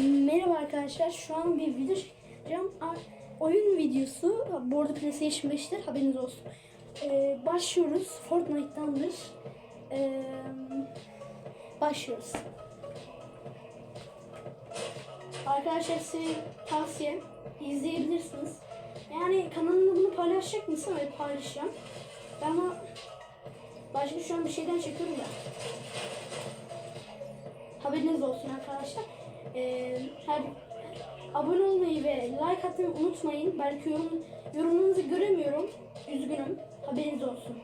Merhaba arkadaşlar. Şu an bir video çekeceğim. Oyun videosu. Bu arada PlayStation 5'tir. Haberiniz olsun. Ee, başlıyoruz. Fortnite'tandır. Ee, başlıyoruz. Arkadaşlar size tavsiye izleyebilirsiniz. Yani kanalımda bunu paylaşacak mısın? Evet paylaşacağım. Ben ama başka şu an bir şeyden çekiyorum ya. Haberiniz olsun arkadaşlar. Ee, her, abone olmayı ve like atmayı unutmayın. Belki yorum, yorumunuzu göremiyorum. Üzgünüm. Haberiniz olsun.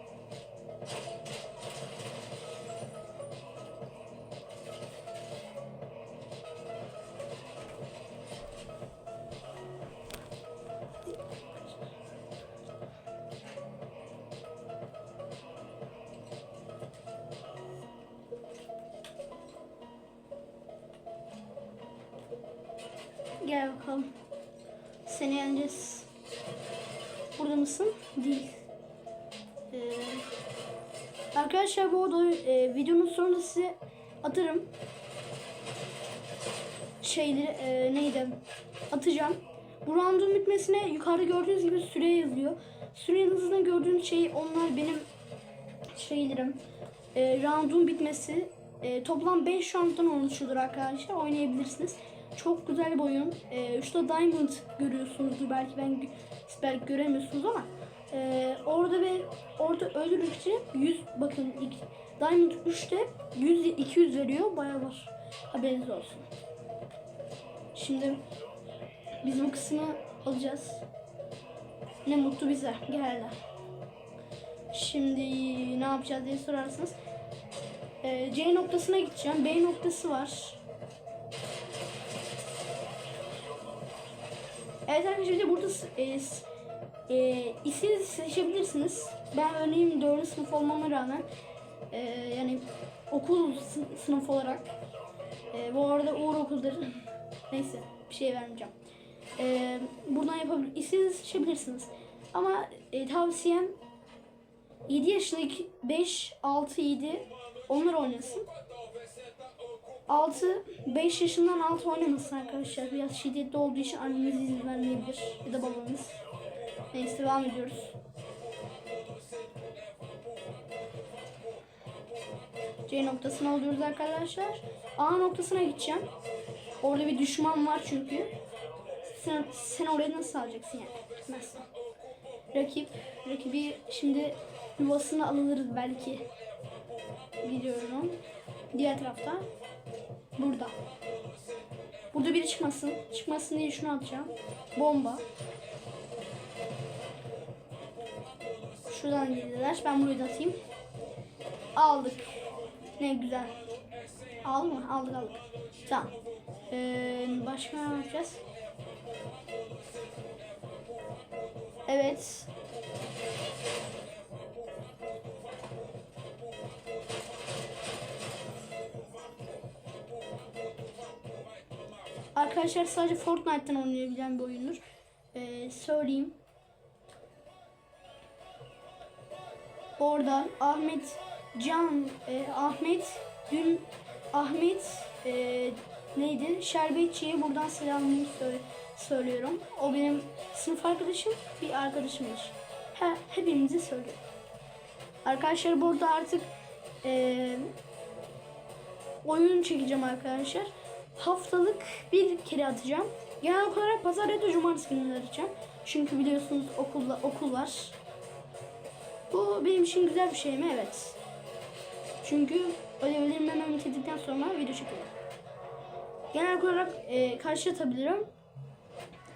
Gel bakalım. Seni yeneceğiz. Burada mısın? Değil. Ee, arkadaşlar bu arada e, videonun sonunda size atarım. Şeyleri e, neydi? Atacağım. Bu roundun bitmesine yukarıda gördüğünüz gibi süre yazıyor. Süre hızında gördüğünüz şey onlar benim şeylerim. E, roundun bitmesi e, toplam 5 rounddan oluşuyordur arkadaşlar. Oynayabilirsiniz. Çok güzel bir oyun. E, şurada Diamond görüyorsunuzdur. Belki ben belki göremiyorsunuz ama e, orada ve orada öldürdükçe 100 bakın ilk, Diamond 3'te 100 200 veriyor. Bayağı var. Haberiniz olsun. Şimdi biz bu kısmı alacağız. Ne mutlu bize. Gelirler. Şimdi ne yapacağız diye sorarsınız. Ee, C noktasına gideceğim. B noktası var. Evet arkadaşlar burada e, e, isim seçebilirsiniz. Ben örneğin 4. sınıf olmama rağmen e, yani okul sı- sınıf olarak e, bu arada Uğur okuldur. Neyse bir şey vermeyeceğim. E, buradan yapabilir. İstediğinizi seçebilirsiniz. Ama e, tavsiyem 7 yaşındaki 5, 6, 7 onlar oynasın. 6, 5 yaşından altı oynamasın arkadaşlar. Biraz şiddetli olduğu için anneniz izin vermeyebilir. Ya da babanız. Neyse devam ediyoruz. C noktasına alıyoruz arkadaşlar. A noktasına gideceğim. Orada bir düşman var çünkü. Sen, sen oraya nasıl alacaksın yani? Gitmezsen. Rakip, rakibi şimdi yuvasına alınırız belki. Gidiyorum. Diğer tarafta. Burada. Burada biri çıkmasın. Çıkmasın diye şunu atacağım. Bomba. Şuradan geldiler. Ben burayı da atayım. Aldık. Ne güzel. Aldı mı? Aldık aldık. Tamam. Ee, başka ne yapacağız? Evet. Arkadaşlar sadece Fortnite'tan oynayabilen bir oyundur. Ee, söyleyeyim. Oradan Ahmet Can, e, Ahmet dün Ahmet e, neydi? Şerbetçi'ye buradan selamımı söyle, söylüyorum. O benim sınıf arkadaşım, bir arkadaşımdır. He, hepimize söylüyorum. Arkadaşlar burada artık e, oyun çekeceğim arkadaşlar. Haftalık bir kere atacağım. Genel olarak pazar ya da cumartesi günleri atacağım. Çünkü biliyorsunuz okulla, okul var. Bu benim için güzel bir şey mi? Evet. Çünkü ödevlerimi hemen bitirdikten sonra video çekiyorum. Genel olarak e, karşı atabilirim.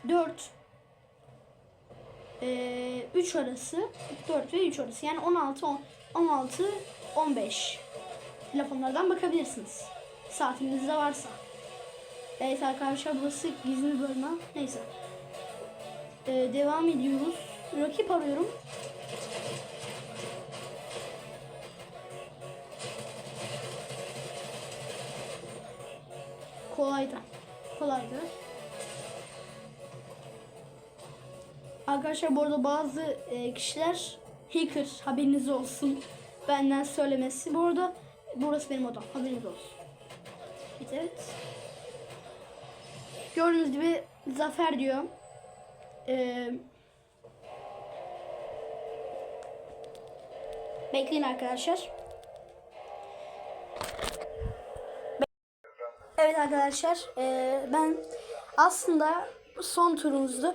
4 e, 3 arası 4 ve 3 arası yani 16 on- 16 15 telefonlardan bakabilirsiniz. Saatinizde varsa. Evet arkadaşlar burası gizli bölme. Neyse. E, devam ediyoruz. Rakip arıyorum. Kolaydı. Kolaydı. Arkadaşlar bu arada bazı e, kişiler hacker haberiniz olsun. Benden söylemesi. Bu arada burası benim odam. Haberiniz olsun. Evet. Gördüğünüz gibi Zafer diyor. Ee, bekleyin arkadaşlar. Evet arkadaşlar ee, ben aslında son turumuzdu.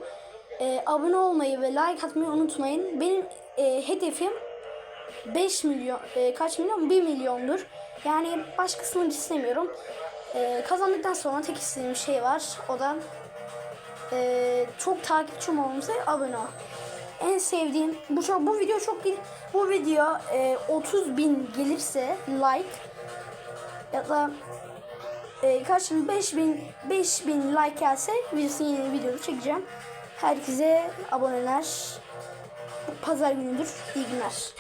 Ee, abone olmayı ve like atmayı unutmayın. Benim ee, hedefim 5 milyon e, kaç milyon 1 milyondur. Yani başkasını istemiyorum. E, kazandıktan sonra tek istediğim şey var. O da e, çok takipçim olması abone ol. En sevdiğim bu çok bu video çok bu video e, 30 bin gelirse like ya da e, kaç bin 5 bin 5 bin like gelse birisinin yeni videoyu çekeceğim. Herkese aboneler. Pazar günüdür. İyi günler.